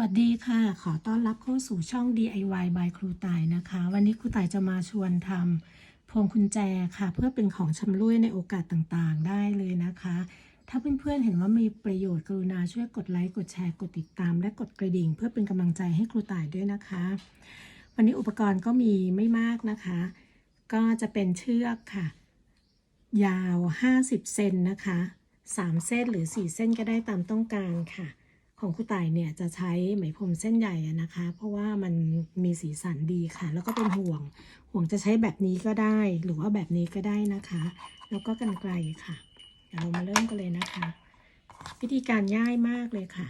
วัสดีค่ะ ขอต้อนรับเข้าสู่ช่อง DIY by ครูต่ายนะคะ วันนี้ครูต่ายจะมาชวนทำพวงกุญแจค่ะ เพื่อเป็นของชำร่วยในโอกาสต่างๆ ได้เลยนะคะ ถ้าเพื่อนๆเห็นว่ามีประโยชน์กรุณาช่วยกดไลค์ กดแชร์ กดติดตาม และกดกระดิ่ง เพื่อเป็นกำลังใจให้ครูต่ายด้วยนะคะ วันนี้อุปกรณ์ก็มีไม่มากนะคะ ก็จะเป็นเชือกค่ะ ยาว 50 เซนนะคะ 3 เส้นหรือ 4 เส้นก็ได้ตามต้องการค่ะ ของครูต่ายเนี่ยจะใช้ไหมพรมเส้นใหญ่อะนะคะ เพราะว่ามันมีสีสันดีค่ะ แล้วก็เป็นห่วง ห่วงจะใช้แบบนี้ก็ได้ หรือว่าแบบนี้ก็ได้นะคะ แล้วก็กันไกลค่ะ เดี๋ยวเรามาเริ่มกันเลยนะคะ วิธีการง่ายมากเลยค่ะ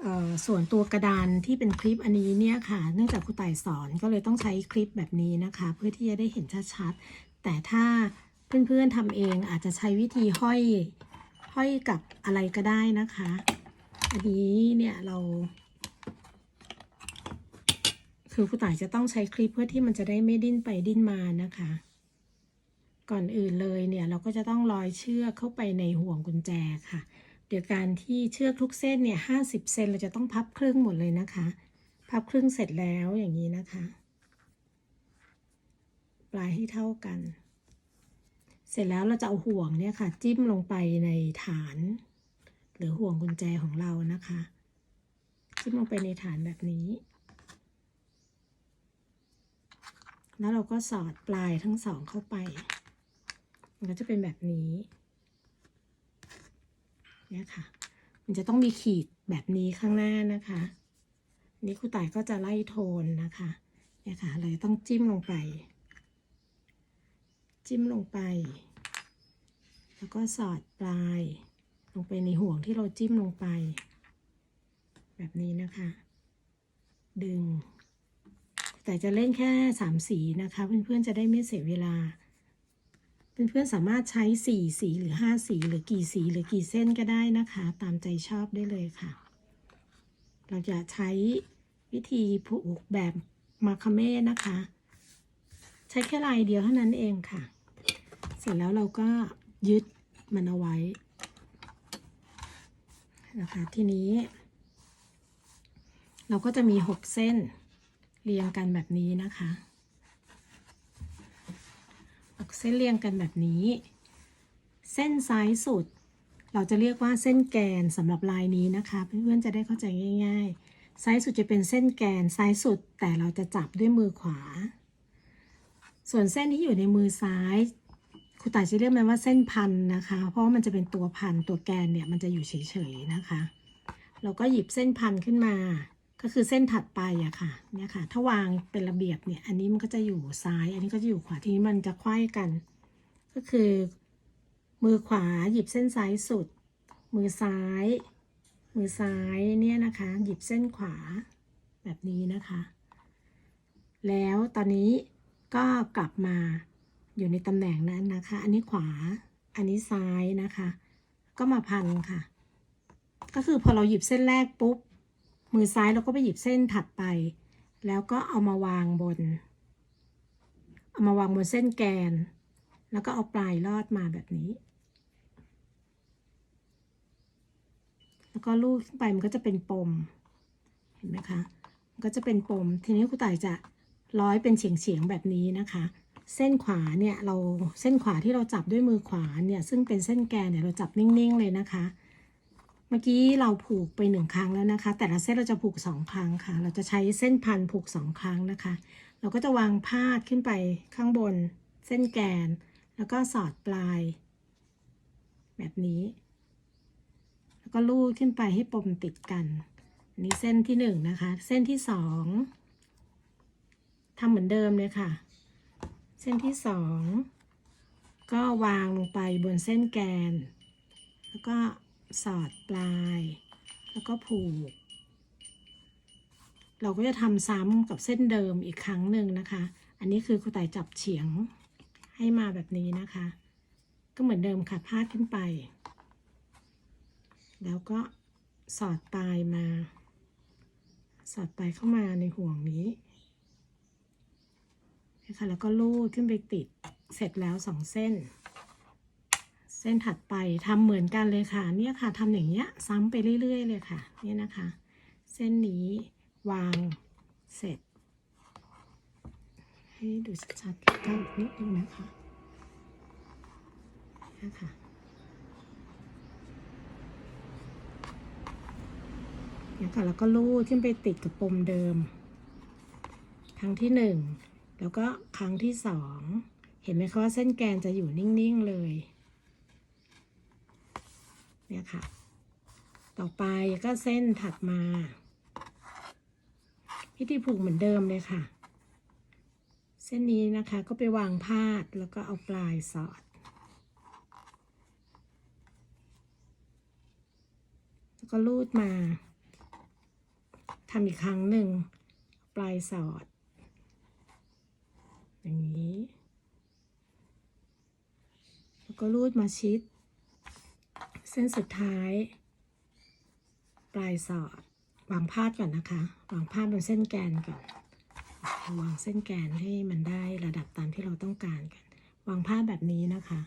เออส่วนตัวกระดานที่เป็นคลิปอันนี้เนี่ยค่ะ เนื่องจากครูต่ายสอนก็เลยต้องใช้คลิปแบบนี้นะคะ เพื่อที่จะได้เห็นชัดๆแต่ถ้าเพื่อนๆทำเองอาจจะใช้วิธีห้อย ห้อยกับอะไรก็ได้นะคะ อันนี้เนี่ยเรา คือผู้ต่ายจะต้องใช้คลิปเพื่อที่มันจะได้ไม่ดิ้นไปดิ้นมานะคะ ก่อนอื่นเลยเนี่ยเราก็จะต้องร้อยเชือกเข้าไปในห่วงกุญแจค่ะโดยการที่เชือกทุกเส้นเนี่ยห้าสิบเซนเราจะต้องพับครึ่งหมดเลยนะคะ พับครึ่งเสร็จแล้วอย่างนี้นะคะ ปลายให้เท่ากัน เสร็จแล้วเราจะเอาห่วงเนี่ยค่ะ จิ้มลงไปในฐาน หรือห่วงกุญแจของเรานะคะ จิ้มลงไปในฐานแบบนี้ แล้วเราก็สอดปลายทั้งสองเข้าไปมันก็จะเป็นแบบนี้เนี่ยค่ะ มันจะต้องมีขีดแบบนี้ข้างหน้านะคะ นี่ครูต่ายก็จะไล่โทนนะคะเนี่ยค่ะ เราต้องจิ้มลงไป จิ้มลงไป แล้วก็สอดปลาย ลงไปในห่วงที่เราจิ้มลงไป แบบนี้นะคะ ดึง แต่จะเล่นแค่สามสีนะคะ เพื่อนๆจะได้ไม่เสียเวลา เพื่อนๆสามารถใช้สี่สีหรือห้าสีหรือกี่สีหรือกี่เส้นก็ได้นะคะ ตามใจชอบได้เลยค่ะ เราจะใช้วิธีผูกแบบมาคาเม่นะคะ ใช้แค่ลายเดียวเท่านั้นเองค่ะ เสร็จแล้วเราก็ยึดมันเอาไว้นะคะทีนี้ เราก็จะมีหกเส้นเรียงกันแบบนี้นะคะหกเส้นเรียงกันแบบนี้ เส้นซ้ายสุด เราจะเรียกว่าเส้นแกนสำหรับลายนี้นะคะ เพื่อนๆจะได้เข้าใจง่าย ๆ ซ้ายสุดจะเป็นเส้นแกนซ้ายสุดแต่เราจะจับด้วยมือขวา ส่วนเส้นที่อยู่ในมือซ้ายครูต่ายจะเรียกมันว่าเส้นพันนะคะ เพราะว่ามันจะเป็นตัวพันตัวแกนเนี่ยมันจะอยู่เฉยๆนะคะเราก็หยิบเส้นพันขึ้นมา ก็คือเส้นถัดไปอะค่ะเนี่ยค่ะ ถ้าวางเป็นระเบียบเนี่ย อันนี้มันก็จะอยู่ซ้าย อันนี้ก็จะอยู่ขวาทีนี้มันจะไขว้กัน ก็คือ มือขวาหยิบเส้นซ้ายสุด มือซ้าย มือซ้ายเนี่ยนะคะ หยิบเส้นขวาแบบนี้นะคะ แล้วตอนนี้ ก็กลับมาอยู่ในตำแหน่งนั้นนะคะ อันนี้ขวา อันนี้ซ้ายนะคะ ก็มาพันค่ะ ก็คือพอเราหยิบเส้นแรกปุ๊บ มือซ้ายเราก็ไปหยิบเส้นถัดไป แล้วก็เอามาวางบน เอามาวางบนเส้นแกน แล้วก็เอาปลายลอดมาแบบนี้ แล้วก็ลูกขึ้นไปมันก็จะเป็นปม เห็นไหมคะ มันก็จะเป็นปม ทีนี้ครูต่ายจะ ร้อยเป็นเฉียงๆแบบนี้นะคะ เส้นขวาเนี่ยเราเส้นขวาที่เราจับด้วยมือขวาเนี่ยซึ่งเป็นเส้นแกนเนี่ยเราจับนิ่งๆเลยนะคะ เมื่อกี้เราผูกไปหนึ่งครั้งแล้วนะคะ แต่ละเส้นเราจะผูกสองครั้งค่ะ เราจะใช้เส้นพันผูกสองครั้งนะคะ เราก็จะวางพาดขึ้นไปข้างบน เส้นแกน แล้วก็สอดปลาย แบบนี้ แล้วก็ลูดขึ้นไปให้ปมติดกันนนี้เส้นที่หนึ่งนะคะ เส้นที่สอง ทำเหมือนเดิมเลยค่ะ เส้นที่สองก็วางลงไปบนเส้นแกน แล้วก็สอดปลาย แล้วก็ผูก เราก็จะทำซ้ำกับเส้นเดิมอีกครั้งหนึ่งนะคะ อันนี้คือครูต่ายจับเฉียงให้มาแบบนี้นะคะ ก็เหมือนเดิมค่ะพาดขึ้นไป แล้วก็สอดปลายมา สอดปลายเข้ามาในห่วงนี้ นะคะแล้วก็ลูดขึ้นไปติดเสร็จแล้วสองเส้น เส้นถัดไปทำเหมือนกันเลยค่ะ เนี่ยค่ะทำอย่างเงี้ยซ้ำไปเรื่อย ๆ เลยค่ะ เนี่ยนะคะ เส้นนี้วางเสร็จ ให้ดูชัดๆใกล้ๆนิดนึงนะคะนะคะเนี่ยค่ะแล้วก็ลูดขึ้นไปติดกับปมเดิม ครั้งที่หนึ่ง แล้วก็ครั้งที่สองเห็นไหมคะว่าเส้นแกนจะอยู่นิ่งๆเลยเนี่ยค่ะ ต่อไปก็เส้นถัดมาพิธีผูกเหมือนเดิมเลยค่ะ เส้นนี้นะคะก็ไปวางพาดแล้วก็เอาปลายสอด แล้วก็ลูดมาทำอีกครั้งหนึ่งปลายสอด อย่างนี้ แล้วก็ลูดมาชิด เส้นสุดท้าย ปลายสอดวางพาดก่อนนะคะวางพาดบนเส้นแกนก่อนวางเส้นแกนให้มันได้ระดับตามที่เราต้องการกัน วางผ้าแบบนี้นะคะ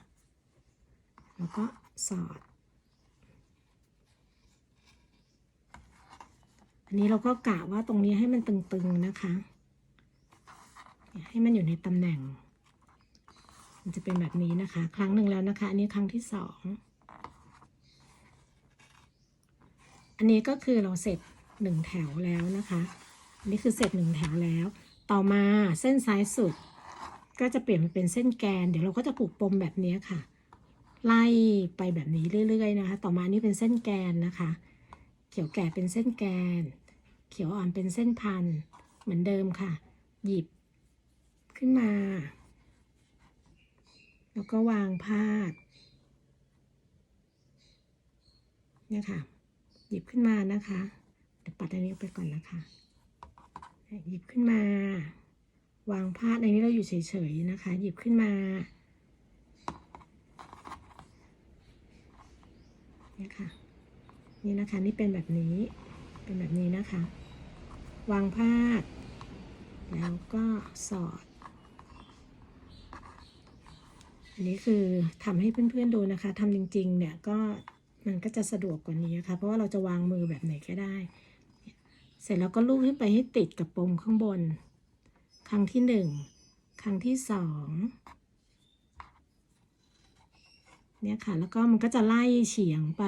แล้วก็สอด อันนี้เราก็กะว่าตรงนี้ให้มันตึงๆนะคะ ให้มันอยู่ในตำแหน่ง มันจะเป็นแบบนี้นะคะ ครั้งหนึ่งแล้วนะคะ อันนี้ครั้งที่สอง อันนี้ก็คือเราเสร็จหนึ่งแถวแล้วนะคะอันนี้คือเสร็จหนึ่งแถวแล้ว ต่อมาเส้นซ้ายสุด ก็จะเปลี่ยนมาเป็นเส้นแกน เดี๋ยวเราก็จะผูกปมแบบนี้ค่ะ ไล่ไปแบบนี้เรื่อยๆนะคะ ต่อมานี่เป็นเส้นแกนนะคะ เขียวแก่เป็นเส้นแกน เขียวอ่อนเป็นเส้นพันเหมือนเดิมค่ะ หยิบ ขึ้นมา แล้วก็วางพาดเนี่ยค่ะ หยิบขึ้นมานะคะเดี๋ยวปัดอันนี้ไปก่อนนะคะ หยิบขึ้นมา วางพาดในนี้เราอยู่เฉยๆนะคะ หยิบขึ้นมาเนี่ยค่ะ นี่นะคะนี่เป็นแบบนี้ เป็นแบบนี้นะคะ วางพาด แล้วก็สอด อันนี้คือทำให้เพื่อนๆดูนะคะทำจริงๆ เนี่ยก็มันก็จะสะดวกกว่านี้นะค่ะเพราะว่าเราจะวางมือแบบไหนก็ได้ เสร็จแล้วก็ลูบขึ้นไปให้ติดกับปมข้างบน ครั้งที่หนึ่งครั้งที่สองเนี่ยค่ะ แล้วก็มันก็จะไล่เฉียงไป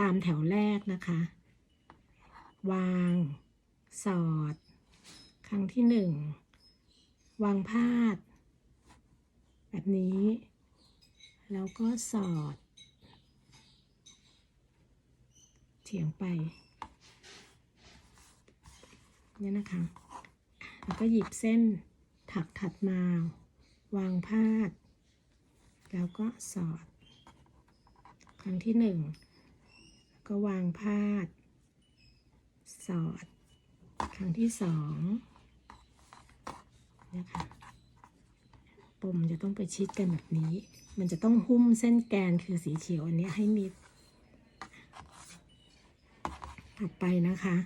ตามแถวแรกนะคะ วาง สอด ครั้งที่หนึ่งวางพาด แบบนี้ แล้วก็สอดเฉียงไปเนี่ยนะคะ แล้วก็หยิบเส้นถักถัดมาวางพาด แล้วก็สอด ครั้งที่หนึ่งก็วางพาด สอด ครั้งที่สองเนี่ยค่ะ ปมจะต้องไปชิดกันแบบนี้ มันจะต้องหุ้มเส้นแกนคือสีเขียวอันนี้ให้มิด ถัดไปนะคะ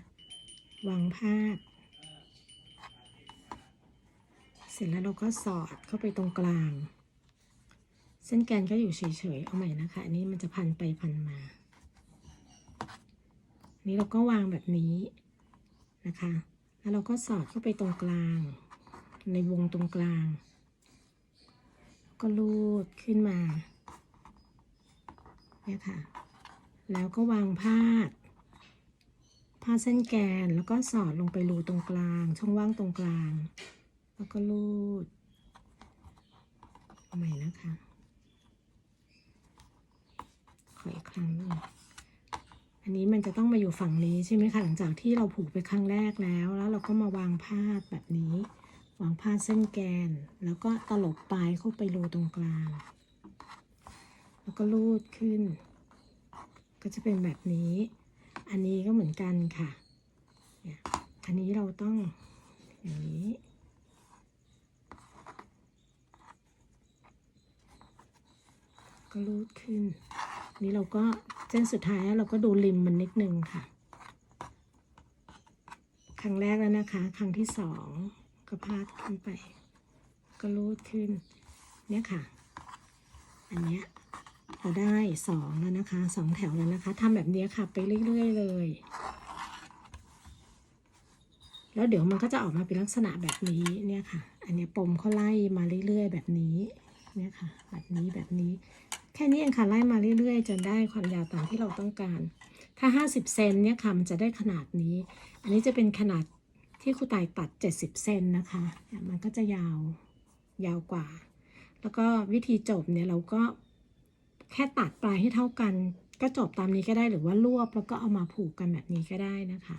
วางพาดเสร็จแล้วเราก็สอดเข้าไปตรงกลาง เส้นแกนก็อยู่เฉยๆ เอาใหม่นะคะ อันนี้มันจะพันไปพันมา นี้เราก็วางแบบนี้นะคะ แล้วเราก็สอดเข้าไปตรงกลาง ในวงตรงกลาง ก็ลูดขึ้นมาเนี่ยค่ะ แล้วก็วางพาดพาดเส้นแกนแล้วก็สอดลงไปรูตรงกลาง ช่องว่างตรงกลาง แล้วก็ลูดใหม่นะคะ ขออีกครั้งนึงอันนี้มันจะต้องมาอยู่ฝั่งนี้ใช่ไหมคะหลังจากที่เราผูกไปครั้งแรกแล้ว แล้วเราก็มาวางพาดแบบนี้ วางพาดเส้นแกน แล้วก็ตลบปลายเข้าไปรูตรงกลาง แล้วก็ลูดขึ้น ก็จะเป็นแบบนี้ อันนี้ก็เหมือนกันค่ะเนี่ยอันนี้เราต้องอย่างนี้ ก็ลูดขึ้น นี่เราก็เส้นสุดท้ายเราก็ดูริมมันนิดนึงค่ะ ครั้งแรกแล้วนะคะ ครั้งที่สอง ก็พาดขึ้นไป ก็ลูดขึ้น เนี่ยค่ะ อันเนี้ยเราได้สองแล้วนะคะสองแถวแล้วนะคะทำแบบนี้ค่ะ ไปเรื่อยๆเลย แล้วเดี๋ยวมันก็จะออกมาเป็นลักษณะแบบนี้เนี่ยค่ะ อันนี้ปมเขาไล่มาเรื่อยๆ แบบนี้เนี่ยค่ะ แบบนี้แบบนี้ แค่นี้เองค่ะไล่มาเรื่อยๆ จนได้ความยาวตามที่เราต้องการ ถ้า 50 เซนเนี่ยค่ะมันจะได้ขนาดนี้ อันนี้จะเป็นขนาด ที่ครูตายตัด 70 เซนนะคะมันก็จะยาวยาวกว่า แล้วก็วิธีจบเนี่ยเราก็แค่ตัดปลายให้เท่ากัน ก็จบตามนี้ก็ได้หรือว่ารวบแล้วก็เอามาผูกกันแบบนี้ก็ได้นะคะ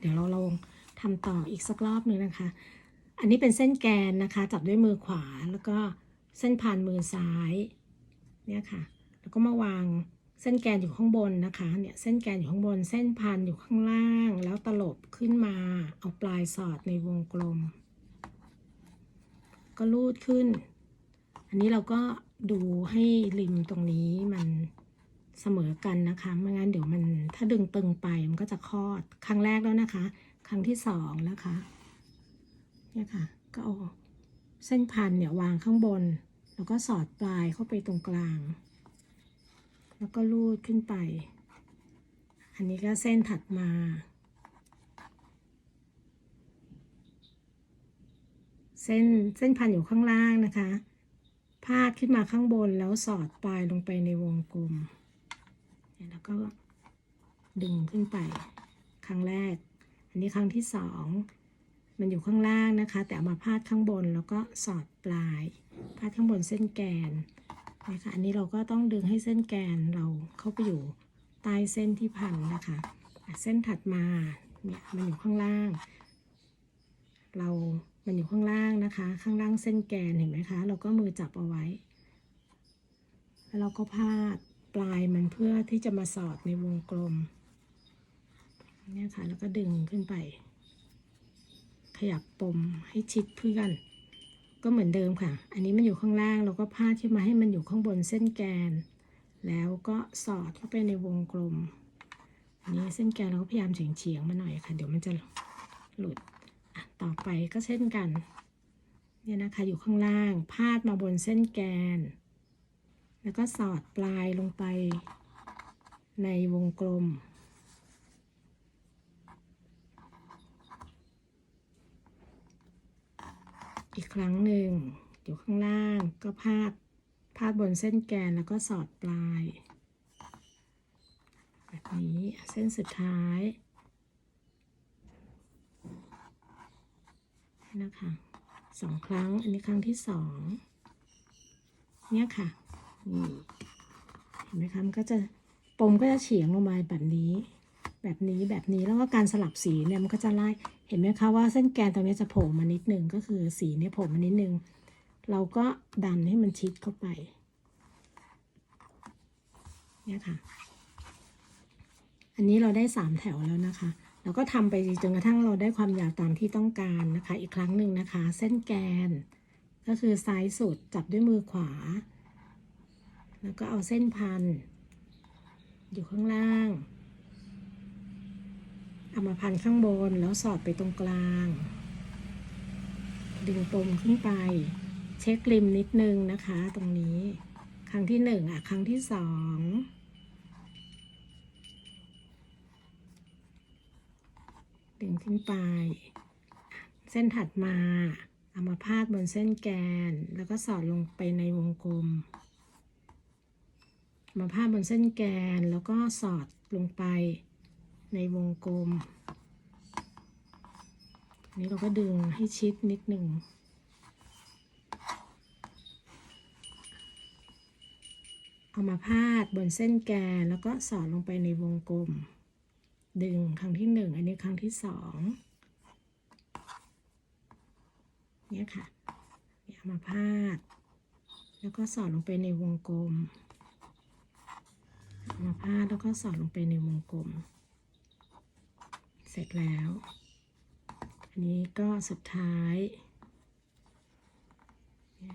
เดี๋ยวเราลองทำต่ออีกสักรอบหนึ่งนะคะ อันนี้เป็นเส้นแกนนะคะ จับด้วยมือขวาแล้วก็เส้นผ่านมือซ้ายเนี่ยค่ะ แล้วก็มาวาง เส้นแกนอยู่ข้างบนนะคะเนี่ยเส้นแกนอยู่ข้างบน เส้นพันอยู่ข้างล่าง แล้วตลบขึ้นมาเอาปลายสอดในวงกลม ก็ลูดขึ้น อันนี้เราก็ดูให้ริมตรงนี้มันเสมอกันนะคะไม่งั้นเดี๋ยวมันถ้าดึงตึงไปมันก็จะคลอดครั้งแรกแล้วนะคะ ครั้งที่สองนะคะเนี่ยค่ะก็เอาเส้นพันเนี่ยวางข้างบน แล้วก็สอดปลายเข้าไปตรงกลาง แล้วก็ลูดขึ้นไป อันนี้ก็เส้นถัดมา เส้นเส้นพันอยู่ข้างล่างนะคะ พาดขึ้นมาข้างบนแล้วสอดปลายลงไปในวงกลม แล้วก็ดึงขึ้นไป ครั้งแรก อันนี้ครั้งที่สองมันอยู่ข้างล่างนะคะ แต่เอามาพาดข้างบนแล้วก็สอดปลาย พาดข้างบนเส้นแกน นะคะอันนี้เราก็ต้องดึงให้เส้นแกนเราเข้าไปอยู่ใต้เส้นที่พันนะคะเส้นถัดมาเนี่ยมันอยู่ข้างล่าง เรา มันอยู่ข้างล่างนะคะ ข้างล่างเส้นแกนเห็นไหมคะ เราก็มือจับเอาไว้ แล้วเราก็พาดปลายมันเพื่อที่จะมาสอดในวงกลมเนี่ยค่ะแล้วก็ดึงขึ้นไป ขยับปมให้ชิดเพื่อน ก็เหมือนเดิมค่ะ อันนี้มันอยู่ข้างล่างเราก็พาดขึ้นมาให้มันอยู่ข้างบนเส้นแกน แล้วก็สอดเข้าไปในวงกลม อันนี้เส้นแกนเราก็พยายามเฉียงๆมาหน่อยค่ะ เดี๋ยวมันจะหลุดต่อไปก็เช่นกัน เนี่ยนะคะอยู่ข้างล่าง พาดมาบนเส้นแกน แล้วก็สอดปลายลงไปในวงกลม ครั้งหนึ่ง อยู่ข้างล่างก็พาดพาดบนเส้นแกนแล้วก็สอดปลาย แบบนี้เส้นสุดท้ายนะคะสองครั้งอันนี้ครั้งที่สองเนี่ยค่ะนี่เห็นไหมคะมันก็จะปมก็จะเฉียงลงมาแบบนี้ แบบนี้แบบนี้แล้วก็การสลับสีเนี่ยมันก็จะไล่ เห็นไหมคะว่าเส้นแกนตรงนี้จะโผล่มานิดนึงก็คือสีเนี่ยโผล่มานิดนึง เราก็ดันให้มันชิดเข้าไป เนี่ยค่ะ อันนี้เราได้สามแถวแล้วนะคะ เราก็ทำไปจนกระทั่งเราได้ความยาวตามที่ต้องการนะคะ อีกครั้งหนึ่งนะคะ เส้นแกน ก็คือซ้ายสุดจับด้วยมือขวา แล้วก็เอาเส้นพันอยู่ข้างล่าง เอามาพันข้างบนแล้วสอดไปตรงกลาง ดึงปมขึ้นไป เช็คริมนิดนึงนะคะ ตรงนี้ ครั้งที่หนึ่งอะ ครั้งที่สองดึงขึ้นไป เส้นถัดมา เอามาพาดบนเส้นแกน แล้วก็สอดลงไปในวงกลม มาพาดบนเส้นแกนแล้วก็สอดลงไป ในวงกลม นี้เราก็ดึงให้ชิดนิดหนึ่ง เอามาพาดบนเส้นแกนแล้วก็สอดลงไปในวงกลม ดึงครั้งที่หนึ่งอันนี้ครั้งที่สองเนี่ยค่ะเนี่ยเอามาพาด แล้วก็สอดลงไปในวงกลมเอามาพาดแล้วก็สอดลงไปในวงกลม เสร็จแล้ว อันนี้ก็สุดท้าย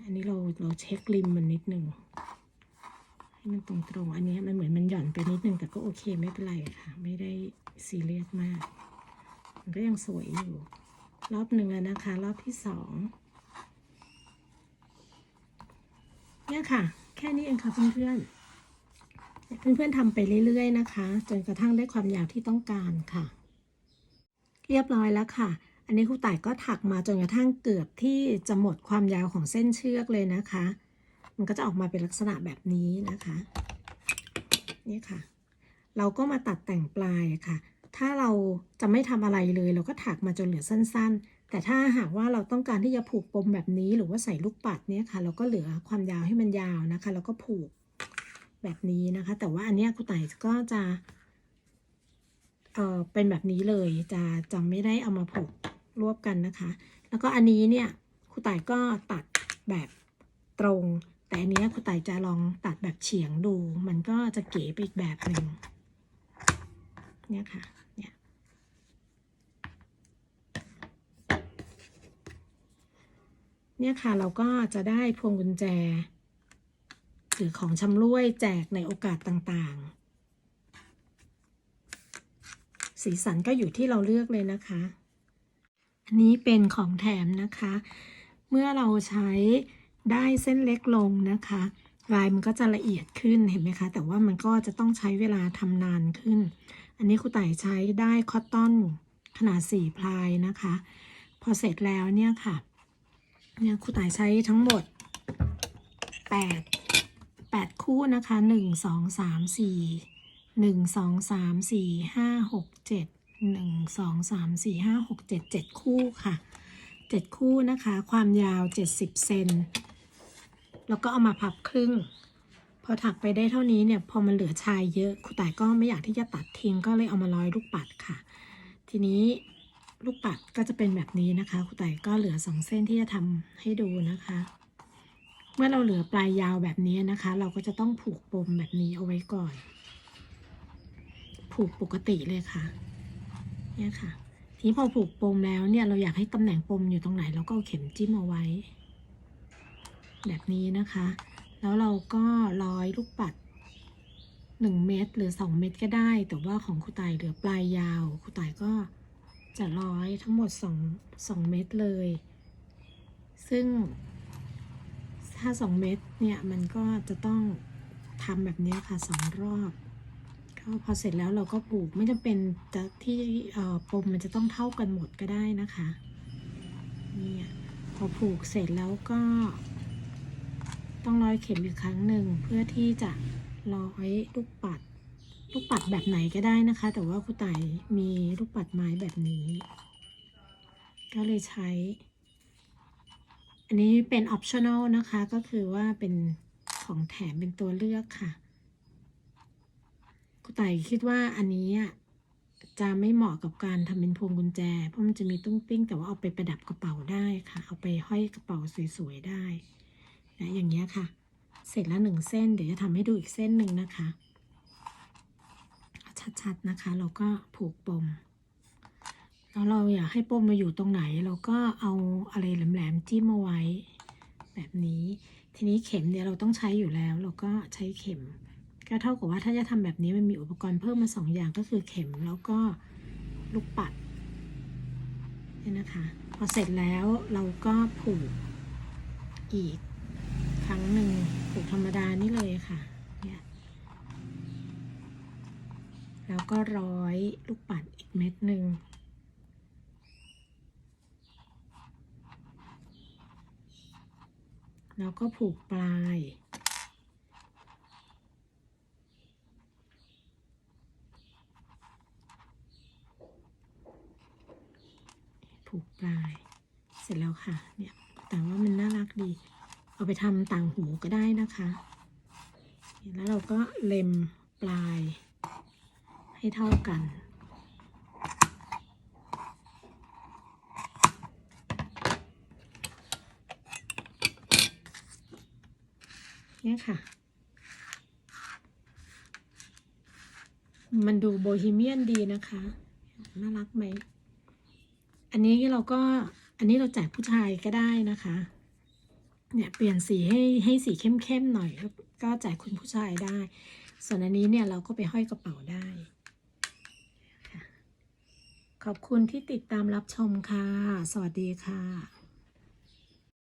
อันนี้เราเราเช็คริมมันนิดหนึ่งให้มันตรงตรงอันนี้มันเหมือนมันหย่อนไปนิดนึงแต่ก็โอเคไม่เป็นไรค่ะ ไม่ได้ซีเรียสมาก มันก็ยังสวยอยู่ รอบหนึ่งแล้วนะคะ รอบที่สองเนี่ยค่ะ แค่นี้เองค่ะเพื่อนๆเพื่อนๆทำไปเรื่อยๆนะคะ จนกระทั่งได้ความยาวที่ต้องการค่ะ เรียบร้อยแล้วค่ะ อันนี้ครูต่ายก็ถักมาจนกระทั่งเกือบที่จะหมดความยาวของเส้นเชือกเลยนะคะ มันก็จะออกมาเป็นลักษณะแบบนี้นะคะ นี่ค่ะ เราก็มาตัดแต่งปลายค่ะ ถ้าเราจะไม่ทำอะไรเลย เราก็ถักมาจนเหลือสั้น ๆ แต่ถ้าหากว่าเราต้องการที่จะผูกปมแบบนี้ หรือว่าใส่ลูกปัดเนี่ยค่ะ เราก็เหลือความยาวให้มันยาวนะคะ แล้วก็ผูกแบบนี้นะคะ แต่ว่าอันนี้ครูต่ายก็จะ เออเป็นแบบนี้เลยจะจะไม่ได้เอามาผูกรวบกันนะคะ แล้วก็อันนี้เนี่ยครูต่ายก็ตัดแบบตรง แต่อันนี้ครูต่ายจะลองตัดแบบเฉียงดู มันก็จะเก๋ไปอีกแบบหนึ่งเนี่ยค่ะเนี่ยเนี่ยค่ะเราก็จะได้พวงกุญแจ หรือของชำร่วยแจกในโอกาสต่างๆ สีสันก็อยู่ที่เราเลือกเลยนะคะ อันนี้เป็นของแถมนะคะ เมื่อเราใช้ได้เส้นเล็กลงนะคะ ลายมันก็จะละเอียดขึ้นเห็นไหมคะ แต่ว่ามันก็จะต้องใช้เวลาทำนานขึ้น อันนี้ครูไต่ใช้ได้คอตตอนขนาด4พลายนะคะ พอเสร็จแล้วเนี่ยค่ะเนี่ยครูไต่ใช้ทั้งหมด8 8คู่นะคะ 1 2 3 4 1 2 3 4 5 6 7 1 2 3 4 5 6 7 7คู่ค่ะ7คู่นะคะ ความยาว70เซนแล้วก็เอามาพับครึ่ง พอถักไปได้เท่านี้เนี่ย พอมันเหลือชายเยอะครูแต่ก็ไม่อยากที่จะตัดทิ้งก็เลยเอามาร้อยลูกปัดค่ะ ทีนี้ลูกปัดก็จะเป็นแบบนี้นะคะครูแต่ก็เหลือสองเส้นที่จะทำให้ดูนะคะ เมื่อเราเหลือปลายยาวแบบนี้นะคะ เราก็จะต้องผูกปมแบบนี้เอาไว้ก่อน ผูกปกติเลยค่ะ เนี่ยค่ะ ทีนี้พอผูกปมแล้วเนี่ยเราอยากให้ตำแหน่งปมอยู่ตรงไหนเราก็เอาเข็มจิ้มเอาไว้ แบบนี้นะคะ แล้วเราก็ร้อยลูกปัด1เม็ดหรือ2เม็ดก็ได้ แต่ว่าของครูต่ายเหลือปลายยาวครูต่ายก็จะร้อยทั้งหมด2 2เม็ดเลย ซึ่งถ้า2เม็ดเนี่ยมันก็จะต้องทำแบบนี้ค่ะสองรอบ พอเสร็จแล้วเราก็ผูกไม่จำเป็นจะที่ปมมันจะต้องเท่ากันหมดก็ได้นะคะนี่พอผูกเสร็จแล้วก็ ต้องร้อยเข็มอีกครั้งหนึ่งเพื่อที่จะร้อยลูกปัดลูกปัดแบบไหนก็ได้นะคะ แต่ว่าครูไต่มีลูกปัดไม้แบบนี้ ก็เลยใช้ อันนี้เป็น optional นะคะก็คือว่าเป็นของแถมเป็นตัวเลือกค่ะ ครูไต่คิดว่าอันนี้จะไม่เหมาะกับการทำเป็นพวงกุญแจ เพราะมันจะมีตุ้งติ้ง แต่ว่าเอาไปประดับกระเป๋าได้ค่ะ เอาไปห้อยกระเป๋าสวยๆได้นะอย่างเงี้ยค่ะ เสร็จแล้วหนึ่งเส้น เดี๋ยวจะทำให้ดูอีกเส้นหนึ่งนะคะ ชัดๆนะคะ เราก็ผูกปมแล้วเราอยากให้ปมมาอยู่ตรงไหน เราก็เอาอะไรแหลมๆจิ้มเอาไว้ แบบนี้ ทีนี้เข็มเนี่ยเราต้องใช้อยู่แล้ว เราก็ใช้เข็ม ก็เท่ากับว่าถ้าจะทำแบบนี้มันมีอุปกรณ์เพิ่มมาสองอย่างก็คือเข็มแล้วก็ลูกปัดเนี่ยนะคะ พอเสร็จแล้วเราก็ผูกอีกครั้งหนึ่งผูกธรรมดานี่เลยค่ะเนี่ยแล้วก็ร้อยลูกปัดอีกเม็ดหนึ่งแล้วก็ผูกปลาย ผูกปลาย เสร็จแล้วค่ะเนี่ยแต่ว่ามันน่ารักดี เอาไปทำต่างหูก็ได้นะคะแล้วเราก็เล็มปลายให้เท่ากัน เนี่ยค่ะ มันดูโบฮีเมียนดีนะคะ น่ารักไหม อันนี้เราก็อันนี้เราแจกผู้ชายก็ได้นะคะ เนี่ยเปลี่ยนสีให้ให้สีเข้มๆหน่อยก็แจกคุณผู้ชายได้ ส่วนอันนี้เนี่ยเราก็ไปห้อยกระเป๋าได้ ขอบคุณที่ติดตามรับชมค่ะ สวัสดีค่ะ